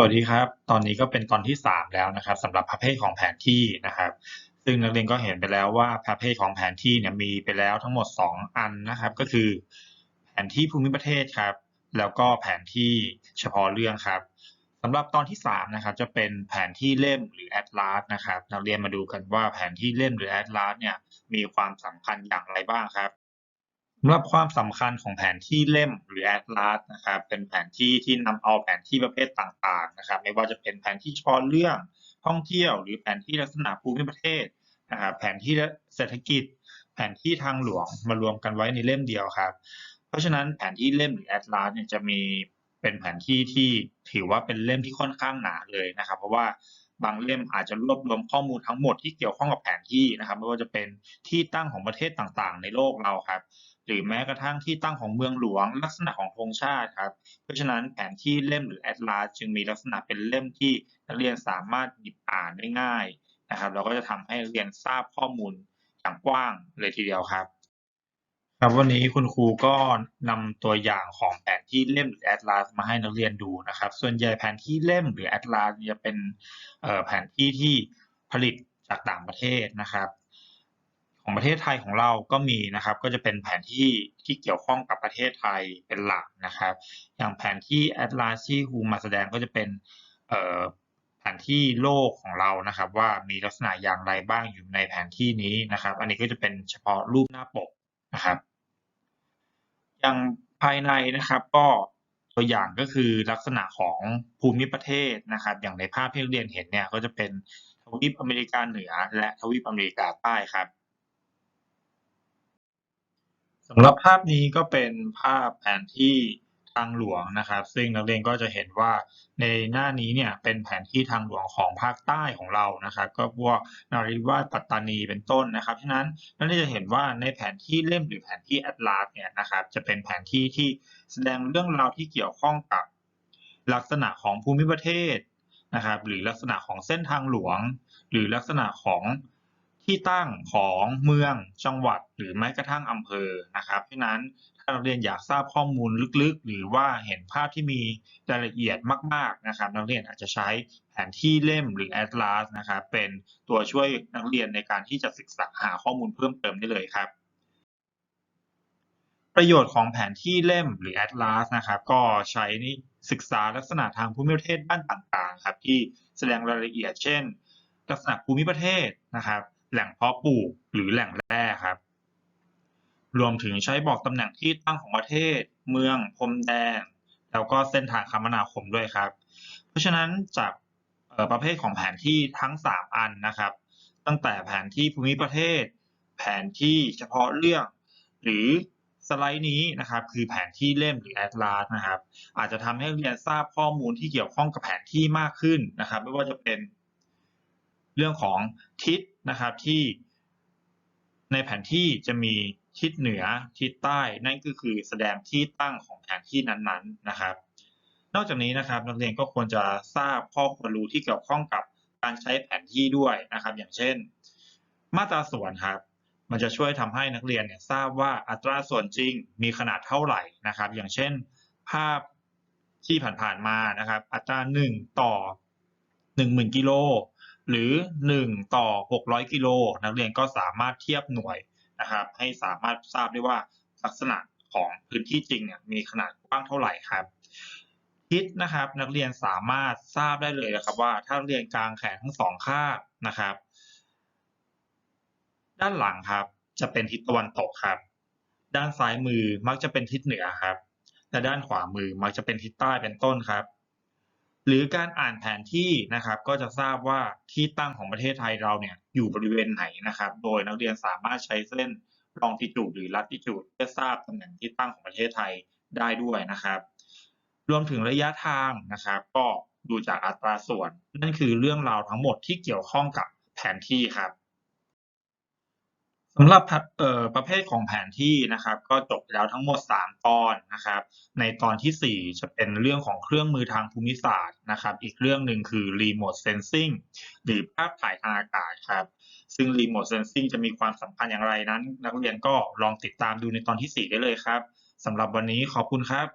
สวัสดีครับ ตอนนี้ก็เป็นตอนที่ 3 แล้วนะครับสำหรับประเภทของแผนที่นะครับ ซึ่งนักเรียนก็เห็นไปแล้วว่าประเภทของแผนที่เนี่ยมีไปแล้วทั้งหมด 2 อันนะครับ ก็คือ แผนที่ภูมิประเทศครับ แล้วก็แผนที่เฉพาะเรื่องครับสำหรับตอนที่3นะครับจะเป็นแผนที่เล่มหรือแอตลาสนะครับ นักเรียนมาดูกันว่าแผนที่เล่มหรือแอตลาสเนี่ยมีความสำคัญอย่างไรบ้างครับ สำหรับความสำคัญของแผนที่เล่มหรือแอตลาสนะครับเป็นแผนที่ที่นำเอาแผนที่ประเภทต่างๆนะครับไม่ว่าจะเป็นแผนที่เฉพาะเรื่องท่องเที่ยว หรือแผนที่ลักษณะภูมิประเทศนะครับแผนที่เศรษฐกิจ แผนที่ทางหลวงมารวมกันไว้ในเล่มเดียวครับ เพราะฉะนั้นแผนที่เล่มหรือแอตลาสเนี่ยจะมีเป็นแผนที่ที่ถือว่าเป็นเล่มที่ค่อนข้างหนาเลยนะครับ เพราะว่าบางเล่มอาจจะรวบรวมข้อมูลทั้งหมดที่เกี่ยวข้องกับแผนที่นะครับ ไม่ว่าจะเป็นที่ตั้งของประเทศต่างๆ ในโลกเราครับ หรือแม้กระทั่งที่ตั้งของเมืองหลวง ลักษณะของธงชาติครับ เพราะฉะนั้นแผนที่เล่มหรือแอตลาสจึงมีลักษณะเป็นเล่มที่นักเรียนสามารถหยิบอ่านได้ง่ายนะครับแล้วก็จะทำให้นักเรียนทราบข้อมูลอย่างกว้างเลยทีเดียวครับ ครับวันนี้คุณครูก็นำตัวอย่างของแผนที่เล่มหรือแอตลาสมาให้นักเรียนดูนะครับ ส่วนใหญ่แผนที่เล่มหรือแอตลาสจะเป็นแผนที่ที่ผลิตจากต่างประเทศนะครับ ของประเทศไทยของเราก็มีนะครับ ก็จะเป็นแผนที่ที่เกี่ยวข้องกับประเทศไทยเป็นหลักนะครับ อย่างแผนที่แอตลาสที่ครูมาแสดงก็จะเป็นแผนที่โลกของเรานะครับ ว่ามีลักษณะอย่างไรบ้างอยู่ในแผนที่นี้นะครับ อันนี้ก็จะเป็นเฉพาะรูปหน้าปกนะครับ อย่างภายในนะครับก็ตัวอย่างก็คือลักษณะของภูมิประเทศนะครับ อย่างในภาพที่เรียนเห็นเนี่ยก็จะเป็นทวีปอเมริกาเหนือและทวีปอเมริกาใต้ครับ สำหรับภาพนี้ก็เป็นภาพแผนที่ทางหลวงนะครับ ซึ่งนักเรียนก็จะเห็นว่าในหน้านี้เนี่ยเป็นแผนที่ทางหลวงของภาคใต้ของเรานะครับ ก็พวกนาริวาสปัตตานีเป็นต้นนะครับฉะนั้นนักเรียนจะเห็นว่าในแผนที่เล่มหรือแผนที่แอตลาสเนี่ยนะครับ จะเป็นแผนที่ที่แสดงเรื่องราวที่เกี่ยวข้องกับลักษณะของภูมิประเทศนะครับ หรือลักษณะของเส้นทางหลวง หรือลักษณะของ ที่ตั้งของเมืองจังหวัดหรือแม้กระทั่งอำเภอนะครับเพราะนั้นถ้านักเรียนอยากทราบข้อมูลลึกๆ หรือว่าเห็นภาพที่มีรายละเอียดมากๆนะครับ นักเรียนอาจจะใช้แผนที่เล่มหรือแอตลาสนะครับเป็นตัวช่วยนักเรียนในการที่จะศึกษาหาข้อมูลเพิ่มเติมได้เลยครับประโยชน์ของแผนที่เล่มหรือแอตลาสนะครับก็ใช้ในศึกษาลักษณะทางภูมิประเทศด้านต่างๆครับที่แสดงรายละเอียดเช่น ลักษณะภูมิประเทศนะครับ แหล่งเพาะปลูกหรือแหล่งแร่ครับ รวมถึงใช้บอกตำแหน่งที่ตั้งของประเทศ เมืองพรมแดน แล้วก็เส้นทางคมนาคมด้วยครับ เพราะฉะนั้นจากประเภทของแผนที่ทั้ง 3 อันนะครับ ตั้งแต่แผนที่ภูมิประเทศ แผนที่เฉพาะเรื่อง หรือสไลด์นี้นะครับคือแผนที่เล่มหรือแอตลาสนะครับ อาจจะทำให้เรียนทราบข้อมูลที่เกี่ยวข้องกับแผนที่มากขึ้นนะครับ ไม่ว่าจะเป็น เรื่องของทิศนะครับที่ในแผนที่จะมีทิศเหนือทิศใต้นั่นก็คือแสดงที่ตั้งของแผนที่นั้นๆนะครับ นอกจากนี้นะครับนักเรียนก็ควรจะทราบข้อควรรู้ที่เกี่ยวข้องกับการใช้แผนที่ด้วยนะครับ อย่างเช่น มาตราส่วนครับ มันจะช่วยทำให้นักเรียนเนี่ยทราบว่าอัตราส่วนจริงมีขนาดเท่าไหร่นะครับ อย่างเช่น ภาพที่ผ่านๆมานะครับ อัตรา 1 ต่อ 10,000กิโล หรือ 1 ต่อ 600 กิโล นักเรียนก็สามารถเทียบหน่วยนะครับ ให้สามารถทราบได้ว่าลักษณะของพื้นที่จริงเนี่ยมีขนาดกว้างเท่าไหร่ครับทิศนะครับนักเรียนสามารถทราบได้เลยนะครับว่าถ้าเรียนกลางแขนทั้งสองข้างนะครับ ด้านหลังครับจะเป็นทิศตะวันตกครับ ด้านซ้ายมือมักจะเป็นทิศเหนือครับและด้านขวามือมักจะเป็นทิศใต้เป็นต้นครับ หรือการอ่านแผนที่นะครับก็จะทราบว่าที่ตั้งของประเทศไทยเราเนี่ยอยู่บริเวณไหนนะครับ โดยนักเรียนสามารถใช้เส้นลองทิจูดหรือลัตติจูดเพื่อทราบตำแหน่งที่ตั้งของประเทศไทยได้ด้วยนะครับ รวมถึงระยะทางนะครับ ก็ดูจากอัตราส่วน นั่นคือเรื่องราวทั้งหมดที่เกี่ยวข้องกับแผนที่ครับ สำหรับประเภทของแผนที่นะครับ ก็จบแล้วทั้งหมด 3 ตอนนะครับ ในตอนที่ 4 จะเป็นเรื่องของเครื่องมือทางภูมิศาสตร์นะครับ อีกเรื่องหนึ่งคือ remote sensing หรือภาพถ่ายทางอากาศครับ ซึ่ง remote sensing จะมีความสำคัญอย่างไรนั้น นักเรียนก็ลองติดตามดูในตอนที่ 4 ได้เลยครับสำหรับวันนี้ขอบคุณครับ